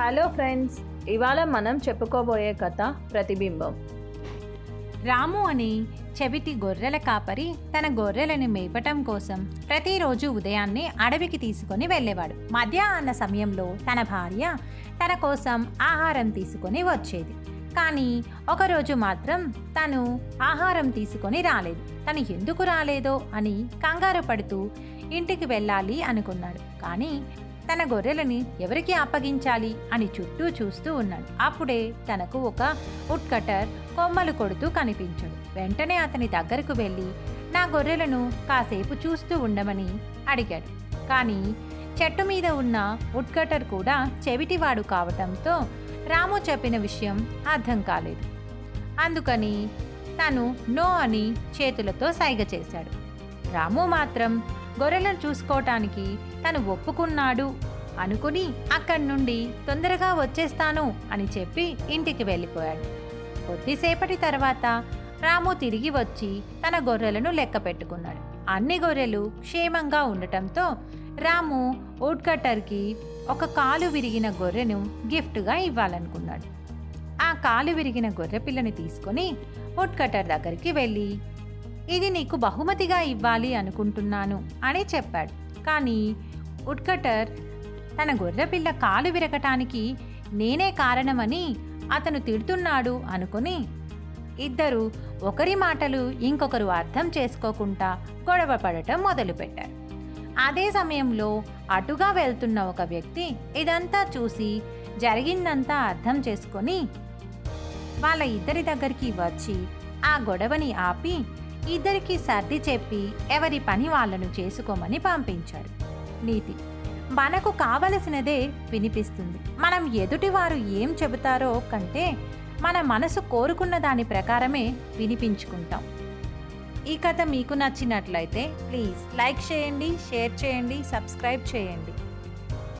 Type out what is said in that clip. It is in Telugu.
హలో ఫ్రెండ్స్ ఇవాళ మనం చెప్పుకోబోయే కథ ప్రతిబింబం. రాము అని చెవిటి గొర్రెల కాపరి తన గొర్రెలను మేపటం కోసం ప్రతిరోజు ఉదయాన్నే అడవికి తీసుకొని వెళ్ళేవాడు. మధ్యాహ్న సమయంలో తన భార్య తన కోసం ఆహారం తీసుకొని వచ్చేది. కానీ ఒకరోజు మాత్రం తను ఆహారం తీసుకొని రాలేదు. తను ఎందుకు రాలేదో అని కంగారు పడుతూ ఇంటికి వెళ్ళాలి అనుకున్నాడు. కానీ తన గొర్రెలని ఎవరికి అప్పగించాలి అని చుట్టూ చూస్తూ ఉన్నాడు. అప్పుడే తనకు ఒక ఉట్కటర్ కొమ్మలు కొడుతూ కనిపించాడు. వెంటనే అతని దగ్గరకు వెళ్ళి నా గొర్రెలను కాసేపు చూస్తూ ఉండమని అడిగాడు. కానీ చెట్టు మీద ఉన్న ఉట్కటర్ కూడా చెవిటివాడు కావటంతో రాము చెప్పిన విషయం అర్థం కాలేదు. అందుకని తను నో అని చేతులతో సైగ చేశాడు. రాము మాత్రం గొర్రెలను చూసుకోవటానికి తను ఒప్పుకున్నాడు. అనుకుని అక్కడి నుండి తొందరగా వచ్చేస్తాను అని చెప్పి ఇంటికి వెళ్ళిపోయాడు. కొద్దిసేపటి తర్వాత రాము తిరిగి వచ్చి తన గొర్రెలను లెక్క పెట్టుకున్నాడు. అన్ని గొర్రెలు క్షేమంగా ఉండటంతో రాము వుడ్కట్టర్కి ఒక కాలు విరిగిన గొర్రెను గిఫ్ట్గా ఇవ్వాలనుకున్నాడు. ఆ కాలు విరిగిన గొర్రె పిల్లని తీసుకొని వుడ్కట్టర్ దగ్గరికి వెళ్ళి ఇది నీకు బహుమతిగా ఇవ్వాలి అనుకుంటున్నాను అని చెప్పాడు. కానీ ఉడ్కటర్ తన గొర్రెపిల్ల కాలు విరగటానికి నేనే కారణమని అతను తిడుతున్నాడు అనుకుని ఇద్దరు ఒకరి మాటలు ఇంకొకరు అర్థం చేసుకోకుండా గొడవ పడటం మొదలుపెట్టారు. అదే సమయంలో అటుగా వెళ్తున్న ఒక వ్యక్తి ఇదంతా చూసి జరిగిందంతా అర్థం చేసుకొని వాళ్ళ ఇద్దరి దగ్గరికి వచ్చి ఆ గొడవని ఆపి ఇద్దరికి సర్ది చెప్పి ఎవరి పని వాళ్ళను చేసుకోమని పంపించాడు. నీతి మనకు కావలసినదే వినిపిస్తుంది. మనం ఎదుటివారు ఏం చెబుతారో కంటే మన మనసు కోరుకున్న దాని ప్రకారమే వినిపించుకుంటాం. ఈ కథ మీకు నచ్చినట్లయితే ప్లీజ్ లైక్ చేయండి షేర్ చేయండి సబ్స్క్రైబ్ చేయండి.